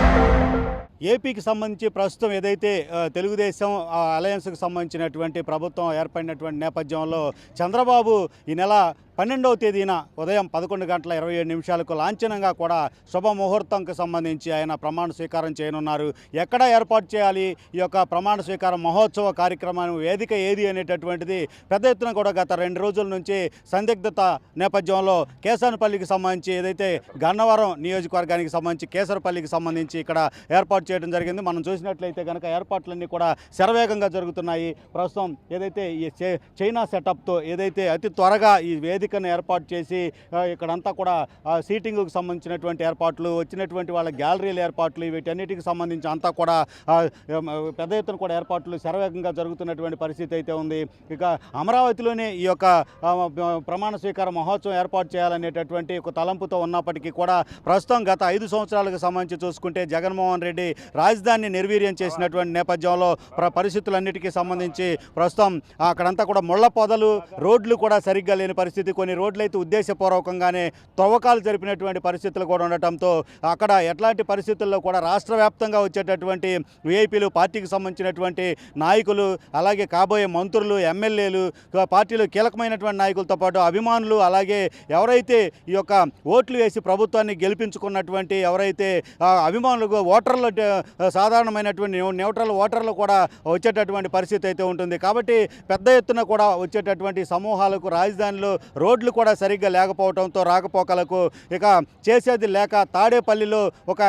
thank you ఏపీకి సంబంధించి ప్రస్తుతం ఏదైతే తెలుగుదేశం అలయన్స్కి సంబంధించినటువంటి ప్రభుత్వం ఏర్పడినటువంటి నేపథ్యంలో చంద్రబాబు ఈ నెల పన్నెండవ తేదీన ఉదయం పదకొండు గంటల ఇరవై ఏడు నిమిషాలకు లాంఛనంగా కూడా శుభముహూర్తంకి సంబంధించి ఆయన ప్రమాణ స్వీకారం చేయనున్నారు. ఎక్కడ ఏర్పాటు చేయాలి? ఈ యొక్క ప్రమాణ స్వీకార మహోత్సవ కార్యక్రమాన్ని వేదిక ఏది అనేటటువంటిది పెద్ద ఎత్తున కూడా గత రెండు రోజుల నుంచి సందిగ్ధత నేపథ్యంలో కేసరపల్లికి సంబంధించి ఏదైతే గన్నవరం నియోజకవర్గానికి సంబంధించి కేసరపల్లికి సంబంధించి ఇక్కడ ఏర్పాటు చేయడం జరిగింది. మనం చూసినట్లయితే కనుక ఏర్పాట్లన్నీ కూడా శరవేగంగా జరుగుతున్నాయి. ప్రస్తుతం ఏదైతే ఈ చైనా సెటప్తో ఏదైతే అతి త్వరగా ఈ వేదికను ఏర్పాటు చేసి ఇక్కడంతా కూడా సీటింగ్కు సంబంధించినటువంటి ఏర్పాట్లు వచ్చినటువంటి వాళ్ళ గ్యాలరీల ఏర్పాట్లు వీటన్నిటికి సంబంధించి అంతా కూడా పెద్ద ఎత్తున కూడా ఏర్పాట్లు శరవేగంగా జరుగుతున్నటువంటి పరిస్థితి అయితే ఉంది. ఇక అమరావతిలోనే ఈ యొక్క ప్రమాణ స్వీకార మహోత్సవం ఏర్పాటు చేయాలనేటటువంటి ఒక తలంపుతో ఉన్నప్పటికీ కూడా ప్రస్తుతం గత ఐదు సంవత్సరాలకు సంబంధించి చూసుకుంటే జగన్మోహన్ రెడ్డి రాజధానిని నిర్వీర్యం చేసినటువంటి నేపథ్యంలో ప్ర పరిస్థితులన్నిటికీ సంబంధించి ప్రస్తుతం అక్కడంతా కూడా ముళ్ళ పొదలు రోడ్లు కూడా సరిగ్గా లేని పరిస్థితి. కొన్ని రోడ్లు అయితే ఉద్దేశపూర్వకంగానే తవ్వకాలు జరిపినటువంటి పరిస్థితులు కూడా ఉండటంతో అక్కడ ఎట్లాంటి పరిస్థితుల్లో కూడా రాష్ట్ర వ్యాప్తంగా వచ్చేటటువంటి విఐపీలు పార్టీకి సంబంధించినటువంటి నాయకులు అలాగే కాబోయే మంత్రులు ఎమ్మెల్యేలు పార్టీలో కీలకమైనటువంటి నాయకులతో పాటు అభిమానులు అలాగే ఎవరైతే ఈ యొక్క ఓట్లు వేసి ప్రభుత్వాన్ని గెలిపించుకున్నటువంటి ఎవరైతే అభిమానులు ఓటర్లు సాధారణమైనటువంటి న్యూట్రల్ ఓటర్లు కూడా వచ్చేటటువంటి పరిస్థితి అయితే ఉంటుంది. కాబట్టి పెద్ద ఎత్తున కూడా వచ్చేటటువంటి సమూహాలకు రాజధానిలో రోడ్లు కూడా సరిగ్గా లేకపోవడంతో రాకపోకలకు ఇక చేసేది లేక తాడేపల్లిలో ఒక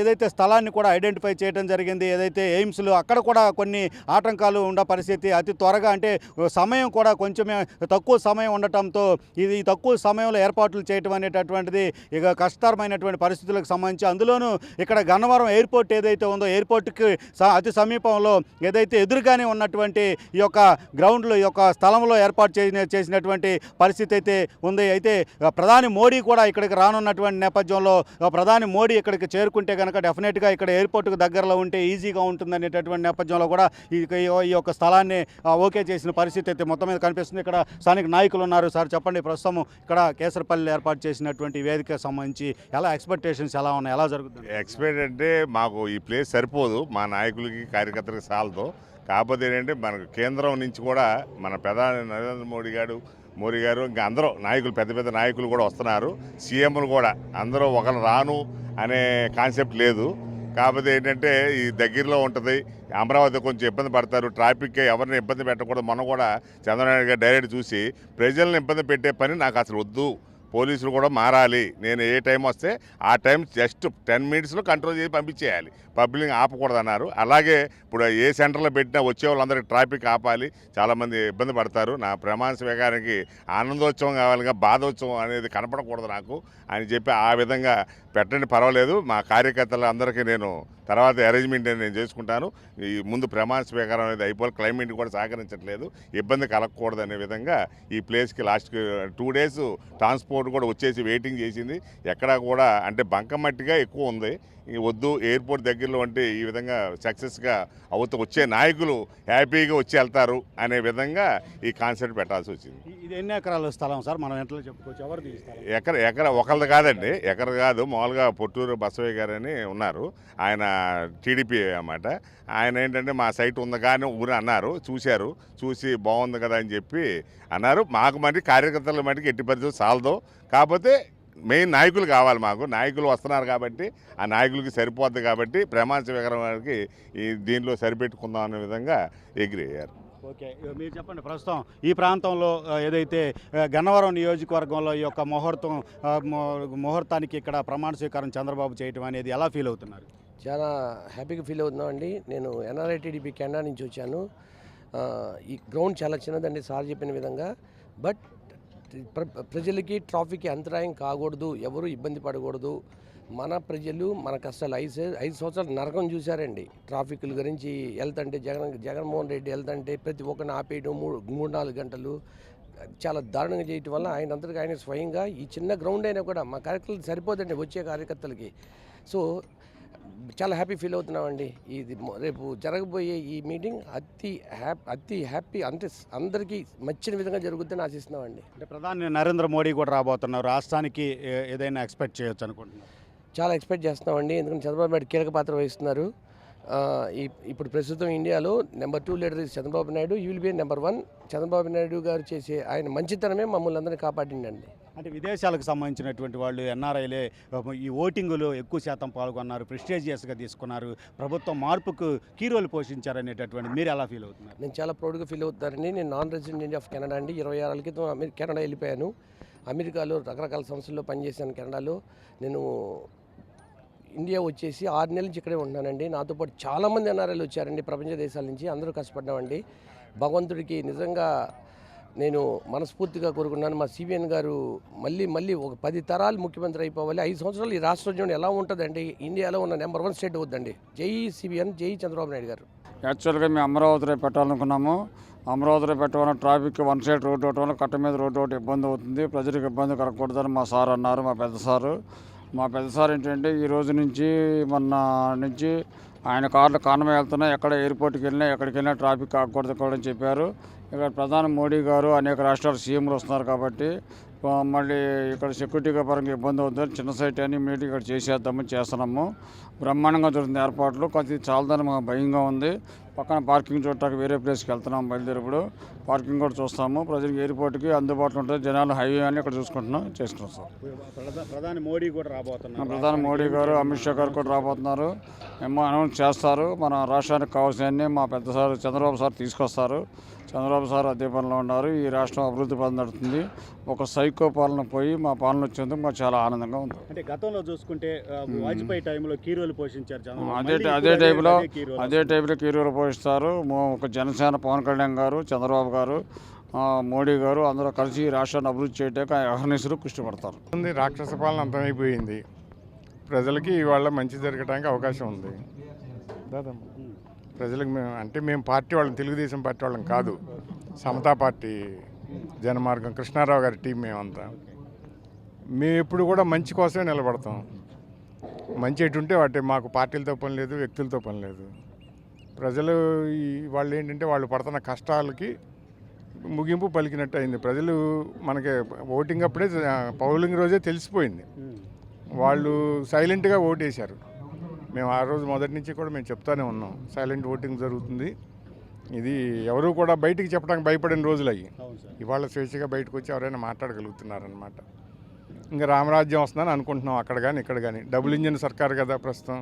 ఏదైతే స్థలాన్ని కూడా ఐడెంటిఫై చేయడం జరిగింది ఏదైతే ఎయిమ్స్లో అక్కడ కూడా కొన్ని ఆటంకాలు ఉండే పరిస్థితి అతి త్వరగా అంటే సమయం కూడా కొంచెమే తక్కువ సమయం ఉండటంతో ఇది తక్కువ సమయంలో ఏర్పాట్లు చేయటం అనేటటువంటిది ఇక కష్టతరమైనటువంటి పరిస్థితులకు సంబంధించి అందులోనూ ఇక్కడ గన్నవరం ఎయిర్పోర్ట్ ఏదైతే ఉందో ఎయిర్పోర్ట్కి అతి సమీపంలో ఏదైతే ఎదురుగానే ఉన్నటువంటి ఈ యొక్క గ్రౌండ్లో ఈ యొక్క స్థలంలో ఏర్పాటు చేసిన చేసినటువంటి పరిస్థితి అయితే ఉంది. అయితే ప్రధాని మోడీ కూడా ఇక్కడికి రానున్నటువంటి నేపథ్యంలో ప్రధాని మోడీ ఇక్కడికి చేరుకుంటే కనుక డెఫినెట్గా ఇక్కడ ఎయిర్పోర్ట్కి దగ్గరలో ఉంటే ఈజీగా ఉంటుందనేటటువంటి నేపథ్యంలో కూడా ఈ ఈ యొక్క స్థలాన్ని ఓకే చేసిన పరిస్థితి అయితే మొత్తం మీద కనిపిస్తుంది. ఇక్కడ స్థానిక నాయకులు ఉన్నారు. సార్ చెప్పండి. ప్రస్తుతం ఇక్కడ కేసరపల్లి ఏర్పాటు చేసినటువంటి వేదికకు సంబంధించి ఎలా ఎక్స్పెక్టేషన్స్ ఎలా ఉన్నాయి? ఎలా జరుగుతుంది? ఎక్స్పెక్ట్ అంటే మాకు ఈ ప్లేస్ సరిపోదు. మా నాయకులకి కార్యకర్తలకి సాలదు కాకపోతే ఏంటంటే మనకు కేంద్రం నుంచి కూడా మన ప్రధాని నరేంద్ర మోడీ గారు మోడీ గారు ఇంకా అందరూ నాయకులు పెద్ద పెద్ద నాయకులు కూడా వస్తున్నారు. సీఎంలు కూడా. అందరూ ఒకరు రాను అనే కాన్సెప్ట్ లేదు. కాకపోతే ఏంటంటే ఈ దగ్గరలో ఉంటుంది. అమరావతి కొంచెం ఇబ్బంది పడతారు. ట్రాఫిక్ ఎవరిని ఇబ్బంది పెట్టకూడదు. మనం కూడా చంద్రబాబు నాయుడు గారు డైరెక్ట్ చూసి ప్రజల్ని ఇబ్బంది పెట్టే పని నాకు అసలు వద్దు. పోలీసులు కూడా మారాలి. నేను ఏ టైం వస్తే ఆ టైం జస్ట్ టెన్ మినిట్స్లో కంట్రోల్ చేసి పంపించేయాలి. పబ్లిక్ ఆపకూడదు అన్నారు అలాగే ఇప్పుడు ఏ సెంటర్లో పెట్టినా వచ్చే వాళ్ళందరికీ ట్రాఫిక్ ఆపాలి. చాలామంది ఇబ్బంది పడతారు. నా ప్రమాణ స్వీకారానికి ఆనందోత్సవం కావాలిగా బాధోత్సవం అనేది కనపడకూడదు నాకు అని చెప్పి ఆ విధంగా పెట్టండి పర్వాలేదు. మా కార్యకర్తలు అందరికీ నేను తర్వాత అరేంజ్మెంట్ నేను చేసుకుంటాను. ఈ ముందు ప్రమాణ స్వీకారం అనేది అయిపోయి క్లైమేట్ కూడా సహకరించట్లేదు. ఇబ్బంది కలగకూడదు అనే విధంగా ఈ ప్లేస్కి లాస్ట్కి టూ డేస్ ట్రాన్స్పోర్ట్ కూడా వచ్చేసి వెయిటింగ్ చేసింది. ఎక్కడా కూడా అంటే బంకమట్టిగా ఎక్కువ ఉంది. ఈ వద్దు ఎయిర్పోర్ట్ దగ్గరలో అంటే ఈ విధంగా సక్సెస్గా అవుతూ వచ్చే నాయకులు హ్యాపీగా వచ్చి వెళ్తారు అనే విధంగా ఈ కాన్సెప్ట్ పెట్టాల్సి వచ్చింది. ఇది ఎన్ని ఎకరాల స్థలం సార్? మనం ఎట్లా చెప్పుకోవచ్చు? ఎవరిది ఎకర ఎకర ఒకరిది కాదండి. ఎకర కాదు మామూలుగా పొట్టూరు బసవయ్య గారు అని ఉన్నారు. ఆయన టీడీపీ అన్నమాట. ఆయన ఏంటంటే మా సైట్ ఉంది కానీ ఊరు అన్నారు. చూశారు. చూసి బాగుంది కదా అని చెప్పి అన్నారు. మాకు మరి కార్యకర్తల మటుకు ఎట్టి పరిస్థితి సాలదు. కాకపోతే మెయిన్ నాయకులు కావాలి మాకు. నాయకులు వస్తున్నారు కాబట్టి ఆ నాయకులకి సరిపోద్ది కాబట్టి ప్రమాణ స్వీకారం వారికి ఈ దీనిలో సరిపెట్టుకుందాం అనే విధంగా ఎగ్రీ అయ్యారు. ఓకే మీరు చెప్పండి ప్రస్తుతం ఈ ప్రాంతంలో ఏదైతే గన్నవరం నియోజకవర్గంలో ఈ యొక్క ముహూర్తం ముహూర్తానికి ఇక్కడ ప్రమాణ స్వీకారం చంద్రబాబు చేయటం అనేది ఎలా ఫీల్ అవుతున్నారు? చాలా హ్యాపీగా ఫీల్ అవుతున్నాం అండి నేను ఎన్ఆర్ఐ టీడీపీ కెనడా నుంచి వచ్చాను. ఈ గ్రౌండ్ చాలా చిన్నదండి సార్ చెప్పిన విధంగా. బట్ ప్ర- ప్రజలకి ట్రాఫిక్కి అంతరాయం కాకూడదు ఎవరు ఇబ్బంది పడకూడదు. మన ప్రజలు మన కష్టాలు ఐదు ఐదు సంవత్సరాలు నరకం చూశారండి. ట్రాఫిక్ల గురించి వెళ్తుంటే జగన్ జగన్మోహన్ రెడ్డి వెళ్తుంటే ప్రతి ఒక్కరిని ఆపేయడం మూడు మూడు నాలుగు గంటలు చాలా దారుణంగా చేయటం వల్ల ఆయన అంతటికి ఆయన స్వయంగా ఈ చిన్న గ్రౌండ్ అయినా కూడా మా కార్యకర్తలు సరిపోదండి వచ్చే కార్యకర్తలకి. సో చాలా హ్యాపీ ఫీల్ అవుతున్నామండి. ఇది రేపు జరగబోయే ఈ మీటింగ్ అతి హ్యాపీ అతి హ్యాపీ అంటే అందరికీ మచ్చిన విధంగా జరుగుతుందని ఆశిస్తున్నామండి. అంటే ప్రధాని నరేంద్ర మోడీ కూడా రాబోతున్నారు. రాష్ట్రానికి ఏదైనా ఎక్స్పెక్ట్ చేయొచ్చు అనుకుంటున్నారు. చాలా ఎక్స్పెక్ట్ చేస్తున్నామండి. ఎందుకంటే చంద్రబాబు నాయుడు కీలక పాత్ర వహిస్తున్నారు. ఇప్పుడు ప్రస్తుతం ఇండియాలో number two leader is Chandrababu Naidu. You will be number one Chandrababu Naidu garu చేసే ఆయన మంచితనమే మమ్మల్ని అందరినీ కాపాడిందండి. అంటే విదేశాలకు సంబంధించినటువంటి వాళ్ళు ఎన్ఆర్ఐలే ఈ ఓటింగులో ఎక్కువ శాతం పాల్గొన్నారు ప్రెస్టేజియస్గా తీసుకున్నారు. ప్రభుత్వం మార్పుకు కీ రోల్ పోషించారనేటటువంటి మీరు ఎలా ఫీల్ అవుతున్నారు? నేను చాలా ప్రౌడ్గా ఫీల్ అవుతున్నానండి. నేను నాన్ రెసిడెంట్ ఆఫ్ కెనడా అండి. ఇరవై ఆరు క్రితం అమెరి కెనడా వెళ్ళిపోయాను. అమెరికాలో రకరకాల సంస్థల్లో పనిచేశాను కెనడాలో. నేను ఇండియా వచ్చేసి ఆరు నెలల నుంచి ఇక్కడే ఉంటున్నానండి. నాతో పాటు చాలామంది ఎన్ఆర్ఐలు వచ్చారండి ప్రపంచ దేశాల నుంచి. అందరూ కష్టపడ్డామండి. భగవంతుడికి నిజంగా నేను మనస్ఫూర్తిగా కోరుకున్నాను. మా సిబిఎన్ గారు మళ్ళీ మళ్ళీ ఒక పది తరాలు ముఖ్యమంత్రి అయిపోవాలి. ఐదు సంవత్సరాలు ఈ రాష్ట్రం ఎలా ఉంటుందండి? ఇండియాలో ఉన్న నెంబర్ వన్ స్టేట్ అవుద్దండి. జై సిబిఎన్ జై చంద్రబాబు నాయుడు గారు. యాక్చువల్గా మేము అమరావతిలో పెట్టాలనుకున్నాము. అమరావతిలో పెట్టడం ట్రాఫిక్ వన్ సైడ్ రోడ్డు అవటం వల్ల కట్ట మీద రోడ్డు ఒకటి ఇబ్బంది అవుతుంది. ప్రజలకు ఇబ్బంది కలగకూడదని మా సార్ అన్నారు మా పెద్ద సారు. మా పెద్ద సార్ ఏంటంటే ఈ రోజు నుంచి మొన్న నుంచి ఆయన కార్లు కారణమే వెళ్తున్నా ఎక్కడ ఎయిర్పోర్ట్కి వెళ్ళినా ఎక్కడికి వెళ్ళినా ట్రాఫిక్ ఆగకూడదు కూడా అని చెప్పారు. ఇక్కడ ప్రధాని మోడీ గారు అనేక రాష్ట్రాల సీఎంలు వస్తున్నారు కాబట్టి మళ్ళీ ఇక్కడ సెక్యూరిటీగా పరంగా ఇబ్బంది అవుతుంది. చిన్న సైట్ అని మీటింగ్ ఇక్కడ చేసేద్దామని చేస్తున్నాము. బ్రహ్మాండంగా జరుగుతుంది ఏర్పాట్లు. కొద్ది చాలదని మాకు భయంగా ఉంది. పక్కన పార్కింగ్ చూడటానికి వేరే ప్లేస్కి వెళ్తున్నాం బయలుదేరిప్పుడు. పార్కింగ్ కూడా చూస్తాము. ప్రజలకు ఎయిర్పోర్ట్కి అందుబాటులో ఉంటుంది. జనాలు హైవే అని ఇక్కడ చూసుకుంటున్నాం చేసుకుంటాం సార్. ప్రధా- ప్రధాని మోడీ కూడా రాబోతున్నారు. ప్రధాని మోడీ గారు అమిత్ షా గారు కూడా రాబోతున్నారు. ఏమో అనౌన్స్ చేస్తారు. మన రాష్ట్రానికి కావాల్సినవన్నీ మా పెద్ద సార్ చంద్రబాబు సార్ తీసుకొస్తారు. చంద్రబాబు సార్ అదే పనిలో ఉన్నారు. ఈ రాష్ట్రం అభివృద్ధి పొందడుతుంది ఒక సైకో పాలన పోయి మా పాలన వచ్చేందుకు మాకు చాలా ఆనందంగా ఉంది. అంటే గతంలో చూసుకుంటే వాజ్పేయి టైంలో కీ రోల్ పోషించారు చంద్రబాబు. అదే అదే టైపులో అదే టైపులో కీరూరు పోషిస్తారు. ఒక జనసేన పవన్ కళ్యాణ్ గారు చంద్రబాబు గారు మోడీ గారు అందరూ కలిసి ఈ రాష్ట్రాన్ని అభివృద్ధి చేయడానికి అహర్నిశలు కృషి పడతారు రాక్షస పాలన అంతమైపోయింది ప్రజలకి ఇవాళ మంచి జరగడానికి అవకాశం ఉంది. దాదాపు ప్రజలకు మేము అంటే మేము పార్టీ వాళ్ళం తెలుగుదేశం పార్టీ వాళ్ళం కాదు. సమతా పార్టీ జనమార్గం కృష్ణారావు గారి టీం మేమంతా. మేము ఎప్పుడు కూడా మంచి కోసమే నిలబడతాం. మంచి ఎటు ఉంటే వాటి మాకు పార్టీలతో పని లేదు వ్యక్తులతో పని లేదు. ప్రజలు ఈ వాళ్ళు ఏంటంటే వాళ్ళు పడుతున్న కష్టాలకి ముగింపు పలికినట్టు అయింది. ప్రజలు మనకి ఓటింగ్ అప్పుడే పౌలింగ్ రోజే తెలిసిపోయింది. వాళ్ళు సైలెంట్గా ఓటేశారు. మేము ఆ రోజు మొదటి నుంచి కూడా మేము చెప్తానే ఉన్నాం. సైలెంట్ ఓటింగ్ జరుగుతుంది. ఇది ఎవరు కూడా బయటికి చెప్పడానికి భయపడిన రోజులు అయ్యి. ఇవాళ స్వేచ్ఛగా బయటకు వచ్చి ఎవరైనా మాట్లాడగలుగుతున్నారనమాట ఇంకా రామరాజ్యం వస్తుందని అనుకుంటున్నాం. అక్కడ కానీ ఇక్కడ కానీ డబుల్ ఇంజిన్ సర్కార్ కదా ప్రస్తుతం.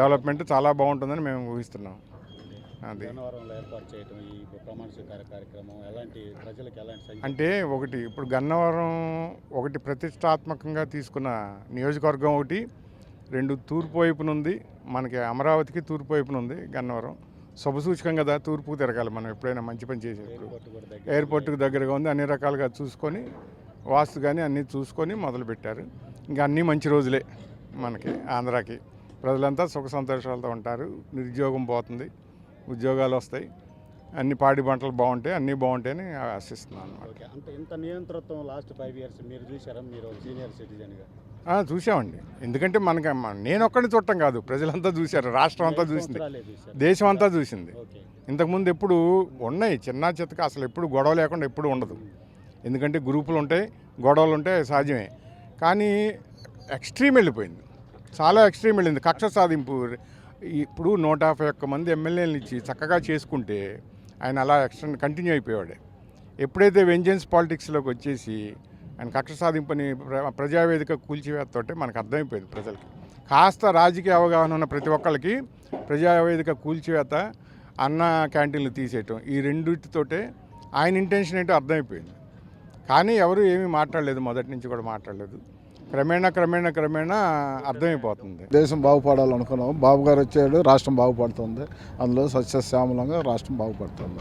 డెవలప్మెంట్ చాలా బాగుంటుందని మేము ఊహిస్తున్నాం. అది. అంటే ఒకటి ఇప్పుడు గన్నవరం ఒకటి ప్రతిష్టాత్మకంగా తీసుకున్న నియోజకవర్గం ఒకటి రెండు తూర్పు వైపున ఉంది మనకి అమరావతికి తూర్పు వైపున ఉంది గన్నవరం. శుభసూచకం కదా తూర్పుకు తిరగాలి మనం ఎప్పుడైనా మంచి పని దగ్గర ఎయిర్పోర్ట్కి దగ్గరగా ఉంది అన్ని రకాలుగా చూసుకొని వాస్తు కానీ అన్నీ చూసుకొని మొదలుపెట్టారు. ఇంకా అన్నీ మంచి రోజులే మనకి ఆంధ్రాకి. ప్రజలంతా సుఖ సంతోషాలతో ఉంటారు నిరుద్యోగం పోతుంది ఉద్యోగాలు వస్తాయి. అన్ని పాడి పంటలు బాగుంటాయి అన్నీ బాగుంటాయని ఆశిస్తున్నాను అంత ఇంత నియంతృత్వం లాస్ట్ ఫైవ్ ఇయర్స్ మీరు చూసారా మీరు సీనియర్ సిటిజన్గా చూసామండి. ఎందుకంటే మనకి నేను ఒక్కడిని చూడటం కాదు. ప్రజలంతా చూశారు. రాష్ట్రం అంతా చూసింది. దేశం అంతా చూసింది. ఇంతకుముందు ఎప్పుడు ఉన్నాయి. చిన్న చితక అసలు ఎప్పుడు గొడవ లేకుండా ఎప్పుడు ఉండదు. ఎందుకంటే గ్రూపులు ఉంటాయి గొడవలు ఉంటాయి సహజమే కానీ ఎక్స్ట్రీమ్ వెళ్ళిపోయింది. చాలా ఎక్స్ట్రీమ్ వెళ్ళింది. కక్ష సాధింపు ఇప్పుడు నూట యాభై ఒక్క మంది ఎమ్మెల్యేలను ఇచ్చి చక్కగా చేసుకుంటే ఆయన అలా ఎక్స్టెండ్ కంటిన్యూ అయిపోయాడు ఎప్పుడైతే వెంజెన్స్ పాలిటిక్స్లోకి వచ్చేసి ఆయన కక్ష సాధింపని ప్ర- ప్రజావేదిక కూల్చివేతతోటే మనకు అర్థమైపోయింది ప్రజలకి. కాస్త రాజకీయ అవగాహన ఉన్న ప్రతి ఒక్కరికి ప్రజావేదిక కూల్చివేత అన్న క్యాంటీన్లు తీసేయటం ఈ రెండింటితోటే ఆయన ఇంటెన్షన్ ఏంటో అర్థమైపోయింది. కానీ ఎవరు ఏమీ మాట్లాడలేదు మొదటి నుంచి కూడా మాట్లాడలేదు. క్రమేణా క్రమేణా క్రమేణా అర్థమైపోతుంది. దేశం బాగుపడాలనుకున్నాం బాబు గారు వచ్చాడు రాష్ట్రం బాగుపడుతుంది. అందులో సస్యశ్యామలంగా రాష్ట్రం బాగుపడుతుంది.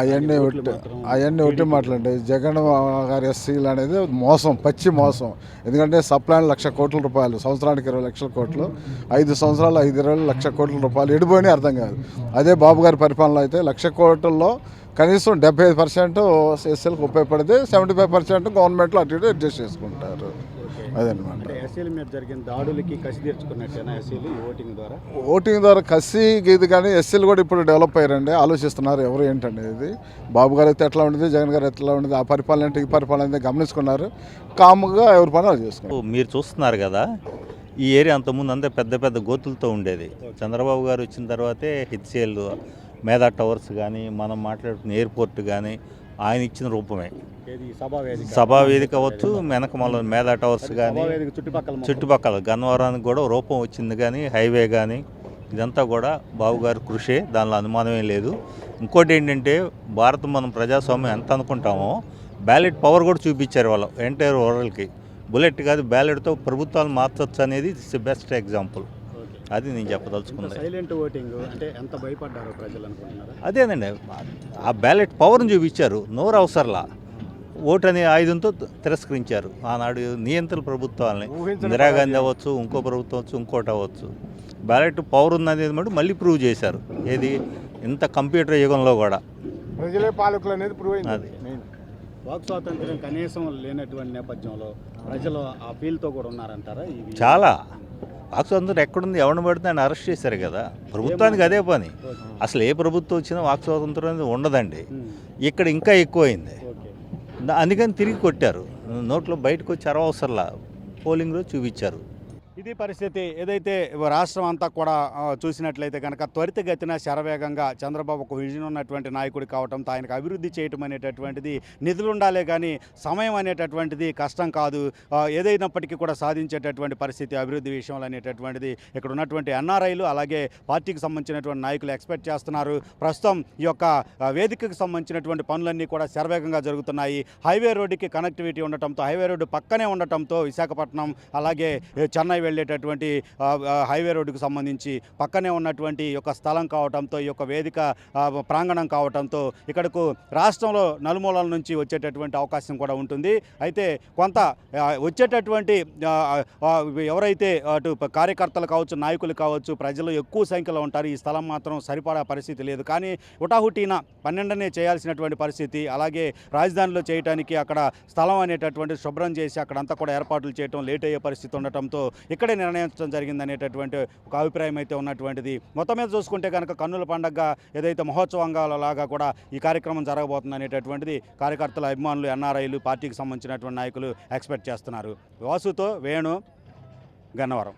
అవన్నీ ఒట్టి అవన్నీ ఒట్టి మాట్లాడండి జగన్ గారి ఎస్సీలు అనేది మోసం పచ్చి మోసం. ఎందుకంటే సప్లైన్ లక్ష కోట్ల రూపాయలు సంవత్సరానికి ఇరవై లక్షల కోట్లు. ఐదు సంవత్సరాలు ఐదు ఇరవై లక్ష కోట్ల రూపాయలు ఎడిపోయినాయి అర్థం కాదు. అదే బాబు గారి పరిపాలన అయితే లక్ష కోట్లలో కనీసం డెబ్బై ఐదు పర్సెంట్ ఎస్సీలకు ఉపయోగపడితే సెవెంటీ ఫైవ్ పర్సెంట్ గవర్నమెంట్లో అటు ఇటు అడ్జస్ట్ చేసుకుంటారు. అదనమాట ఓటింగ్ ద్వారా? ఓటింగ్ ద్వారా కసి ఇది కానీ ఎస్సీలు కూడా ఇప్పుడు డెవలప్ అయ్యారండి. ఆలోచిస్తున్నారు ఎవరు ఏంటండి ఇది? బాబు గారు అయితే ఎట్లా ఉండేది? జగన్ గారు ఎట్లా ఉండేది? ఆ పరిపాలన ఈ పరిపాలన అయితే గమనించుకున్నారు. కామ్గా ఎవరి పని వాళ్ళు చేసుకున్నారు. మీరు చూస్తున్నారు కదా ఈ ఏరియా అంతకుముందు అంతా పెద్ద పెద్ద గోతులతో ఉండేది. చంద్రబాబు గారు వచ్చిన తర్వాతే హెచ్సిఎల్ మేధా టవర్స్ కానీ మనం మాట్లాడుతున్న ఎయిర్పోర్ట్ కానీ ఆయన ఇచ్చిన రూపమే. సభా వేదిక. అవ్వచ్చు వెనకమల మేధా టవర్స్ కానీ చుట్టుపక్కల గన్నవరానికి కూడా రూపం వచ్చింది కానీ హైవే కానీ ఇదంతా కూడా బాబుగారి కృషే దానిలో అనుమానమే లేదు. ఇంకోటి ఏంటంటే భారతం మనం ప్రజాస్వామ్యం ఎంత అనుకుంటామో బ్యాలెట్ పవర్ కూడా చూపించారు వాళ్ళు ఎంటైర్ వరల్డ్కి బుల్లెట్ కాదు బ్యాలెట్తో ప్రభుత్వాలు మార్చొచ్చు అనేది ఇట్స్ బెస్ట్ ఎగ్జాంపుల్ అది నేను చెప్పదలుచుకున్నది సైలెంట్ ఓటింగ్ అంటే ఎంత భయపడ్డారో ప్రజలు అనుకుంటున్నారా? అదేనండి. ఆ బ్యాలెట్ పవర్ని చూపించారు. నోరు అవసరంలా. ఓటు అనే ఆయుధంతో తిరస్కరించారు. ఆనాడు నియంత్రణ ప్రభుత్వాలని ఇందిరాగాంధీ అవ్వచ్చు ఇంకో ప్రభుత్వం అవ్వచ్చు ఇంకోటి అవ్వచ్చు. బ్యాలెట్ పవర్ ఉన్నది మటు మళ్ళీ ప్రూవ్ చేశారు. ఏది? ఇంత కంప్యూటర్ యుగంలో కూడా. ప్రజలే పాలకులు అనేది ప్రూవ్ అది. అయింది మెయిన్ వాక్ స్వాతంత్ర్యం కనీసం లేనటువంటి నేపథ్యంలో ప్రజలు ఆ ఫీల్తో కూడా ఉన్నారంటారా? ఇవి చాలా వాక్స్వాతంత్రం ఎక్కడుంది ఎవరిని పడితే ఆయన అరెస్ట్ చేశారు కదా. ప్రభుత్వానికి అదే పని. అసలు ఏ ప్రభుత్వం వచ్చినా వాక్ స్వాతంత్రం అనేది ఉండదండి. ఇక్కడ ఇంకా ఎక్కువైంది. అందుకని తిరిగి కొట్టారు. నోట్లో బయటకు వచ్చి అరవసరలా పోలింగ్లో చూపించారు. ఇది పరిస్థితి ఏదైతే రాష్ట్రం అంతా కూడా చూసినట్లయితే కనుక త్వరితగతిన శరవేగంగా చంద్రబాబు ఒక విజన్ ఉన్నటువంటి నాయకుడు కావటంతో ఆయనకు అభివృద్ధి చేయటం అనేటటువంటిది నిధులు ఉండాలే కానీ సమయం అనేటటువంటిది కష్టం కాదు. ఏదైనప్పటికీ కూడా సాధించేటటువంటి పరిస్థితి అభివృద్ధి విషయంలో అనేటటువంటిది ఇక్కడ ఉన్నటువంటి ఎన్ఆర్ఐలు అలాగే పార్టీకి సంబంధించినటువంటి నాయకులు ఎక్స్పెక్ట్ చేస్తున్నారు. ప్రస్తుతం ఈ యొక్క వేదికకు సంబంధించినటువంటి పనులన్నీ కూడా శరవేగంగా జరుగుతున్నాయి. హైవే రోడ్డుకి కనెక్టివిటీ ఉండటంతో హైవే రోడ్డు పక్కనే ఉండటంతో విశాఖపట్నం అలాగే చెన్నై వెళ్ళేటటువంటి హైవే రోడ్డుకు సంబంధించి పక్కనే ఉన్నటువంటి యొక్క స్థలం కావటంతో ఈ యొక్క వేదిక ప్రాంగణం కావటంతో ఇక్కడకు రాష్ట్రంలో నలుమూలల నుంచి వచ్చేటటువంటి అవకాశం కూడా ఉంటుంది. అయితే కొంత వచ్చేటటువంటి ఎవరైతే అటు కార్యకర్తలు కావచ్చు నాయకులు కావచ్చు ప్రజలు ఎక్కువ సంఖ్యలో ఉంటారు ఈ స్థలం మాత్రం సరిపడా పరిస్థితి లేదు. కానీ హుటాహుటీన పన్నెండనే చేయాల్సినటువంటి పరిస్థితి అలాగే రాజధానిలో చేయడానికి అక్కడ స్థలం అనేటటువంటి శుభ్రం చేసి అక్కడంతా కూడా ఏర్పాట్లు చేయడం లేట్ అయ్యే పరిస్థితి ఉండటంతో ఇక్కడ ఇక్కడే నిర్ణయించడం జరిగింది అనేటటువంటి ఒక అభిప్రాయం అయితే ఉన్నటువంటిది. మొత్తం మీద చూసుకుంటే కనుక కన్నుల పండగ ఏదైతే మహోత్సవంగా లాగా కూడా ఈ కార్యక్రమం జరగబోతుంది అనేటటువంటిది కార్యకర్తల అభిమానులు ఎన్ఆర్ఐలు పార్టీకి సంబంధించినటువంటి నాయకులు ఎక్స్పెక్ట్ చేస్తున్నారు. వాసుతో వేణు గన్నవరం.